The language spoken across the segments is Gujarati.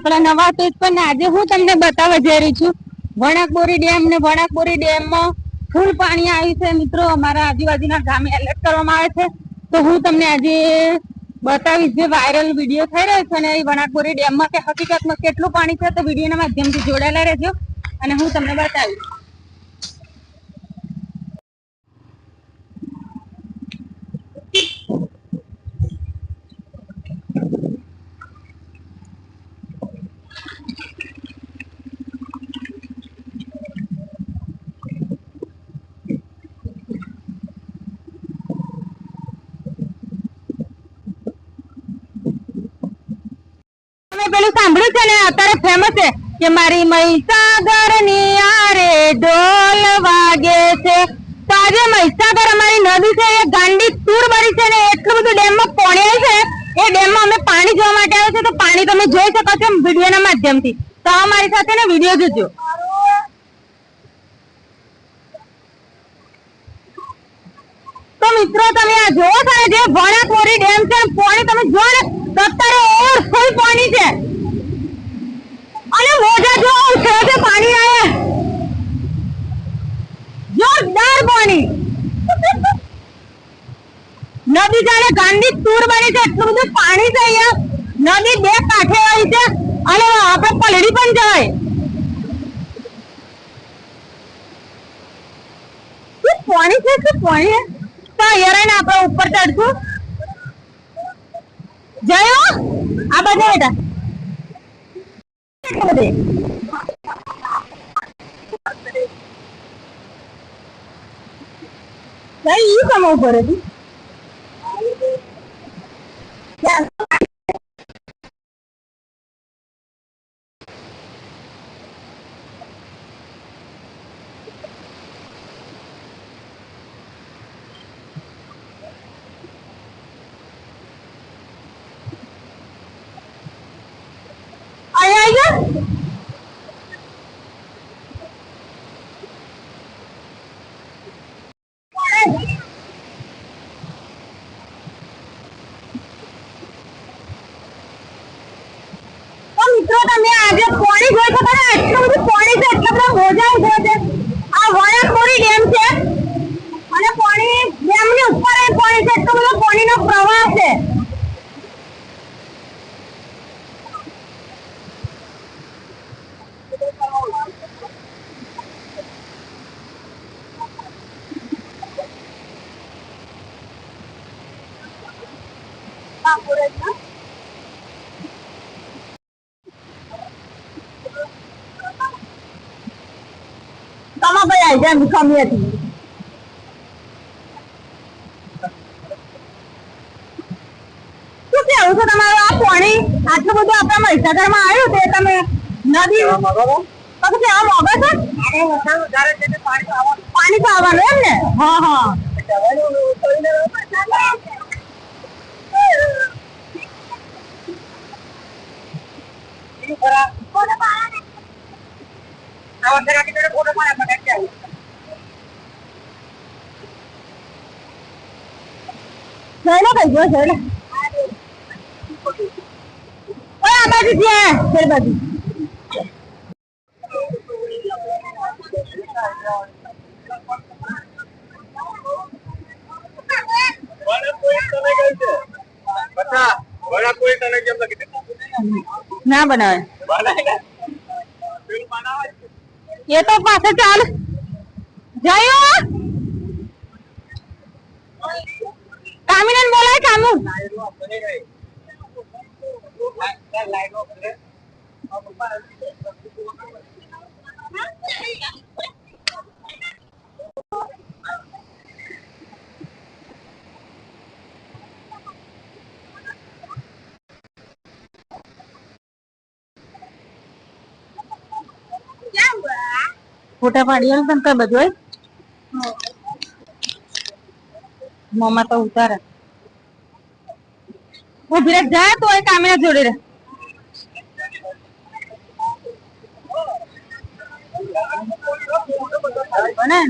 આપણા નવા પેજ પર આજે હું તમને બતાવવા જઈ રહી છું. વણાકબોરી ડેમ ને વણાકબોરી ડેમમાં ફૂલ પાણી આવ્યું છે મિત્રો. અમારા આજુબાજુના ગામે એલર્ટ કરવામાં આવે છે. તો હું તમને આજે બતાવીશ જે વાયરલ વીડિયો થઈ રહ્યો છે ને એ વણાકબોરી ડેમમાં કે હકીકતમાં કેટલું પાણી છે તો વિડીયોના માધ્યમથી જોડાયેલા રહેજો. અને હું તમને બતાવીશ. પેલું સાંભળ્યું છે ને? અત્યારે ફેમસ છે કે મારી મહીસાગરની આરે ઢોલ વાગે છે. તો આજે મહીસાગર અમારી નદી છે, એ ગાંડી તૂર ભરી છે ને, એટલું બધું ડેમમાં પાણી છે. એ ડેમમાં અમે પાણી જોવા માટે આવ્યો છે તો પાણી તમે જોઈ શકો છો વીડિયો ના માધ્યમથી. તો અમારી સાથે ને વીડિયો જોજો. તો મિત્રો, તમે આ જોવો છો ને, જે વણાકોરી ડેમ છે પોણી તમે જોવો ને અત્યારે ઓવરફુલ પાણી છે. અને મોજા જો છે છે પાણી આવે જોરદાર પાણી. નદી જાણે ગાંડી તૂર બની છે, એટલું બધું પાણી છે અહીંયા. નદી બે કાંઠે આવી છે, અને આપણે પલડી પણ જવાય. શું પાણી છે, શું પાણી તો યરાઈને આપણે ઉપર ચડશું જયો આ બાજુ બેટા. ભાઈ ઈ કમ ઉપર હતી અહીંયા આવી ગયા તો મિત્રો, તમે આજે પાણી જોઈ શકો ને એટલું બધું પાણી છે એટલા બધા મોજા છે, આ વણાકબોરી ડેમ છે અને પાણી ડેમની ઉપર એ પાણી છે એટલો બધો પાણીનો પ્રવાહ છે તમા then આવી મુખામી હતી શું કેવું છે તમારું આ પાણી આટલું બધું આપણા મહીસાગરમાં આવ્યું તે તમે નદી પછી આ મોગા છે પાણી તો આવવાનું એમ ને હા હા જોઈ કઈ ગયો ઓય આ બાજુ છે તે બાજુ. ના બનાવે. એ તો પાછળ ચાલ. જયો ફોટા પાડી આલ તને કઈ બધું હોય મોમાં તો ઉતારે ભીરત જાય તો એ કામે જોડે રે ને?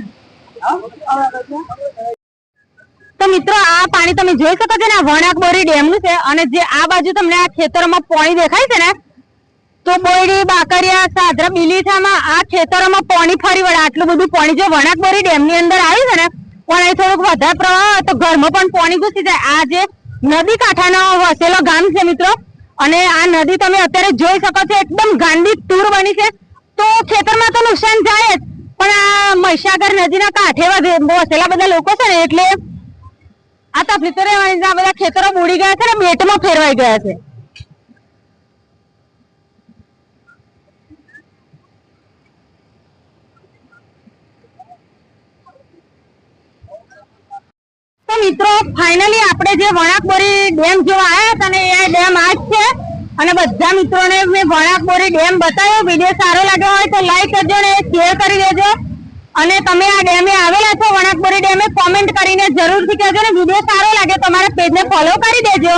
તો મિત્રો, આ પાણી તમે જોઈ શકો છો ને, આ વણાકબોરી ડેમનું છે અને જે આ બાજુ તમને આ ખેતરોમાં પાણી દેખાય છે ને, તો પાયડી બાકરિયા સાદરા બિલીઠામાં આ ખેતરોમાં પાણી ફરી વળે. આટલું બધું પાણી જો વણાકબોરી ડેમની અંદર આવ્યું છે ને, પણ અહીં થોડુંક વધારે પ્રવાહ તો ઘરમાં પણ પાણી ઘૂસી જાય. આ જે નદી કાંઠાનો વસેલો ગામ છે મિત્રો. અને આ નદી તમે અત્યારે જોઈ શકો છો, એકદમ ગાંડી ટૂર બની છે. તો ખેતરમાં તો નુકસાન જાય જ, પણ આ મહીસાગર નદીના કાંઠે વસેલા બધા લોકો છે ને, એટલે આ તકલીફ રહેવાની બધા ખેતરો બુડી ગયા છે ને, બેટમાં ફેરવાઈ ગયા છે તો મિત્રો ફાઇનલી આપણે જે વણાકબોરી ડેમ જોવા આવ્યા હતા ને, એ ડેમ આ જ છે. અને બધા મિત્રોને મેં વણાકબોરી ડેમ બતાવ્યો. વીડિયો સારો લાગ્યો હોય તો લાઈક કરજો ને શેર કરી દેજો. અને તમે આ ડેમે આવેલા છો વણાકબોરી ડેમે કોમેન્ટ કરીને જરૂરથી કહેજો ને, વીડિયો સારો લાગે તમારા પેજને ફોલો કરી દેજો.